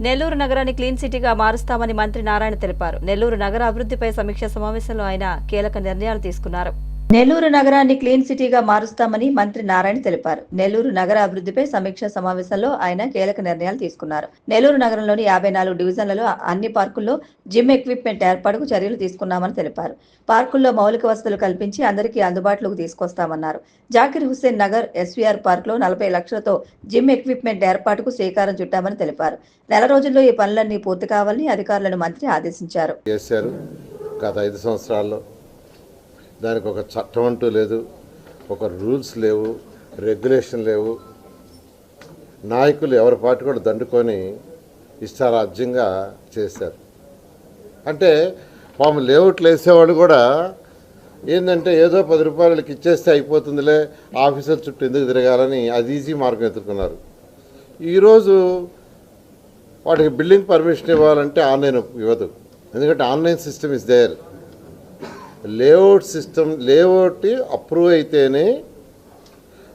నెల్లూరు నగరాన్ని క్లీన్ సిటీగా మారుస్తామని మంత్రి నారాయణ తెలిపారు. నెల్లూరు నగర అభివృద్ధిపై సమీక్ష సమావేశంలో ఆయన కీలక నిర్ణయాలు తీసుకున్నారు. నెల్లూరు నగరాన్ని క్లీన్ సిటీగా మారుస్తామని మంత్రి నారాయణ తెలిపారు. నెల్లూరు నగర అభివృద్ధిపై సమీక్ష సమావేశంలో ఆయన కీలక నిర్ణయాలు తీసుకున్నారు. నెల్లూరు నగరంలోని యాభై నాలుగు డివిజన్లలో అన్ని పార్కుల్లో జిమ్ ఎక్విప్మెంట్ ఏర్పాటుకు చర్యలు తీసుకున్నామని తెలిపారు. పార్కుల్లో మౌలిక వసతులు కల్పించి అందరికీ అందుబాటులోకి తీసుకొస్తామన్నారు. జాకిర్ హుస్సేన్ నగర్ ఎస్వీఆర్ పార్క్లో నలభై లక్షలతో జిమ్ ఎక్విప్మెంట్ ఏర్పాటుకు శ్రీకారం చుట్టామని తెలిపారు. నెల రోజుల్లో ఈ పనులన్నీ పూర్తి కావాలని అధికారులను మంత్రి ఆదేశించారు. గత ఐదు సంవత్సరాల్లో దానికి ఒక చట్టం అంటూ లేదు ఒక రూల్స్ లేవు రెగ్యులేషన్ లేవు. నాయకులు ఎవరి పార్టీ కూడా దండుకొని ఇష్టారాజ్యంగా చేశారు. అంటే పాము లేఅవుట్లు వేసేవాళ్ళు కూడా ఏంటంటే ఏదో పది రూపాయలకి ఇచ్చేస్తే అయిపోతుందిలే ఆఫీసర్ చుట్టూ ఎందుకు తిరగాలని అది ఈజీ మార్గం ఎదుర్కొన్నారు. ఈరోజు వాటికి బిల్డింగ్ పర్మిషన్ ఇవ్వాలంటే ఆన్లైన్ ఇవ్వదు. ఎందుకంటే online system is there. Layout system layout approve అయితేనే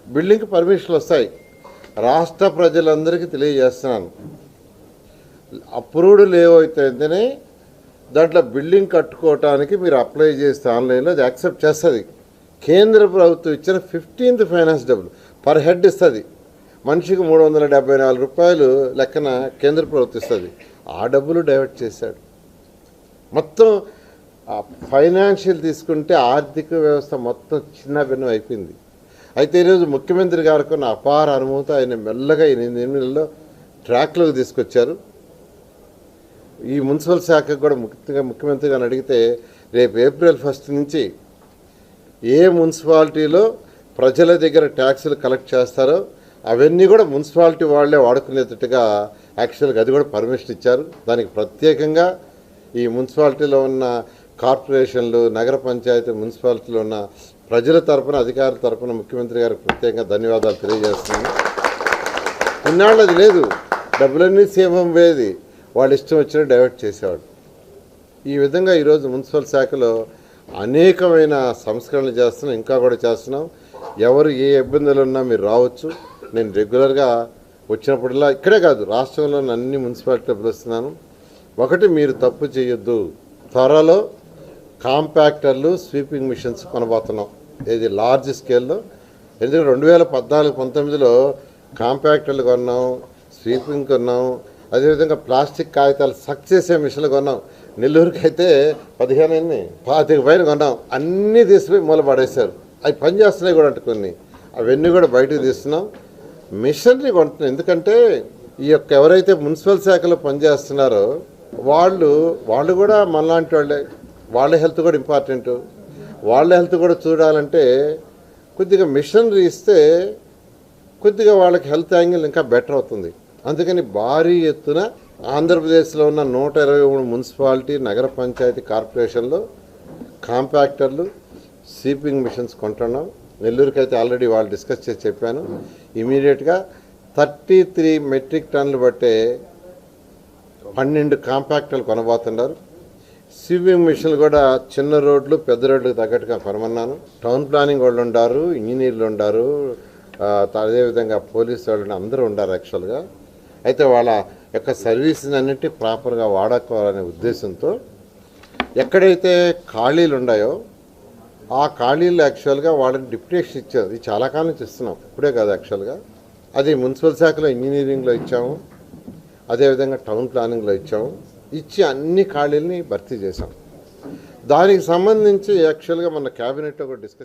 బిల్డింగ్కి పర్మిషన్లు వస్తాయి. రాష్ట్ర ప్రజలందరికీ తెలియజేస్తున్నాను. అప్రూవ్డ్ లేఅవుట్ అయితేనే దాంట్లో బిల్డింగ్ కట్టుకోవటానికి మీరు అప్లై చేస్తే ఆన్లైన్లో అది యాక్సెప్ట్ చేస్తుంది. కేంద్ర ప్రభుత్వం ఇచ్చిన ఫిఫ్టీన్త్ ఫైనాన్స్ డబ్బులు పర్ హెడ్ ఇస్తుంది. మనిషికి మూడు వందల డెబ్బై నాలుగు రూపాయలు లెక్కన కేంద్ర ప్రభుత్వం ఇస్తుంది. ఆ డబ్బులు డైవర్ట్ చేశాడు. మొత్తం ఫైనాన్షియల్ తీసుకుంటే ఆర్థిక వ్యవస్థ మొత్తం చిన్న భిన్నం అయిపోయింది. అయితే ఈరోజు ముఖ్యమంత్రి గారికి ఉన్న అపార అనుభవంతో ఆయన మెల్లగా ఎనిమిది ఎనిమిదిలో ట్రాక్లోకి తీసుకొచ్చారు. ఈ మున్సిపల్ శాఖకు కూడా ముఖ్యంగా ముఖ్యమంత్రి గారిని అడిగితే రేపు ఏప్రిల్ ఫస్ట్ నుంచి ఏ మున్సిపాలిటీలో ప్రజల దగ్గర ట్యాక్సులు కలెక్ట్ చేస్తారో అవన్నీ కూడా మున్సిపాలిటీ వాళ్ళే వాడుకునేటట్టుగా యాక్చువల్గా అది కూడా పర్మిషన్ ఇచ్చారు. దానికి ప్రత్యేకంగా ఈ మున్సిపాలిటీలో ఉన్న కార్పొరేషన్లు నగర పంచాయతీ మున్సిపాలిటీలో ఉన్న ప్రజల తరపున అధికారుల తరపున ముఖ్యమంత్రి గారికి ప్రత్యేకంగా ధన్యవాదాలు తెలియజేస్తున్నాను. ఇన్నాళ్ళు అది లేదు. డబ్బులన్నీ సీఎం వేది. వాళ్ళు ఇష్టం వచ్చిన డైవర్ట్ చేసేవాడు ఈ విధంగా ఈరోజు మున్సిపల్ శాఖలో అనేకమైన సంస్కరణలు చేస్తున్నాం ఇంకా కూడా చేస్తున్నాం. ఎవరు ఏ ఇబ్బందులు ఉన్నా మీరు రావచ్చు. నేను రెగ్యులర్గా వచ్చినప్పుడల్లా ఇక్కడే కాదు రాష్ట్రంలో అన్ని మున్సిపాలిటీలు పిలుస్తున్నాను ఒకటి మీరు తప్పు చేయొద్దు. త్వరలో కాంపాక్టర్లు స్వీపింగ్ మిషన్స్ కొనబోతున్నాం. ఇది లార్జ్ స్కేల్లో? ఎందుకంటే రెండు వేల పద్నాలుగు పంతొమ్మిదిలో కాంపాక్టర్లు కొన్నాం స్వీపింగ్ కొన్నాం అదేవిధంగా ప్లాస్టిక్ కాగితాలు సక్ చేసే మిషన్లు కొన్నాం. నెల్లూరుకి అయితే పదిహేను అయింది పాతిక పైన కొన్నాం. అన్నీ తీసుకుపోయి మూల పడేశారు. అవి పనిచేస్తున్నాయి కూడా అంటే కొన్ని. అవన్నీ కూడా బయటకు తీస్తున్నాం. మిషనరీ కొంటున్నాం. ఎందుకంటే ఈ యొక్క ఎవరైతే మున్సిపల్ శాఖలో పనిచేస్తున్నారో వాళ్ళు వాళ్ళు కూడా మనలాంటి వాళ్ళే. వాళ్ళ హెల్త్ కూడా ఇంపార్టెంట్. వాళ్ళ హెల్త్ కూడా చూడాలంటే కొద్దిగా మిషనరీ ఇస్తే కొద్దిగా వాళ్ళకి హెల్త్ యాంగిల్ ఇంకా బెటర్ అవుతుంది. అందుకని భారీ ఎత్తున ఆంధ్రప్రదేశ్లో ఉన్న నూట ఇరవై మూడు మున్సిపాలిటీ నగర పంచాయతీ కార్పొరేషన్లో కాంపాక్టర్లు స్వీపింగ్ మిషన్స్ కొంటున్నాం. నెల్లూరుకి అయితే ఆల్రెడీ వాళ్ళు డిస్కస్ చేసి చెప్పాను. ఇమీడియట్గా థర్టీ త్రీ మెట్రిక్ టన్నులు బట్టే పన్నెండు కాంపాక్టర్లు కొనబోతున్నారు. సివింగ్ మిషన్లు కూడా చిన్న రోడ్లు పెద్ద రోడ్లకు తగ్గట్టుగా కొనమన్నాను టౌన్ ప్లానింగ్ వాళ్ళు ఉండారు ఇంజనీర్లు ఉండారు అదేవిధంగా పోలీసు వాళ్ళు అందరూ ఉండారు యాక్చువల్గా. అయితే వాళ్ళ యొక్క సర్వీస్ని అన్నిటి ప్రాపర్గా వాడుకోవాలనే ఉద్దేశంతో ఎక్కడైతే ఖాళీలు ఉన్నాయో ఆ ఖాళీలు యాక్చువల్గా వాళ్ళని డిప్యుటేషన్ ఇచ్చారు. ఇది చాలా కాలం నుంచి ఇస్తున్నాం. ఇప్పుడే కాదు యాక్చువల్గా. అది మున్సిపల్ శాఖలో ఇంజనీరింగ్లో ఇచ్చాము. అదేవిధంగా టౌన్ ప్లానింగ్లో ఇచ్చాము. ఇచ్చి అన్ని ఖాళీలని భర్తీ చేశాం. దానికి సంబంధించి యాక్చువల్గా మన క్యాబినెట్ ఒక డిస్కస్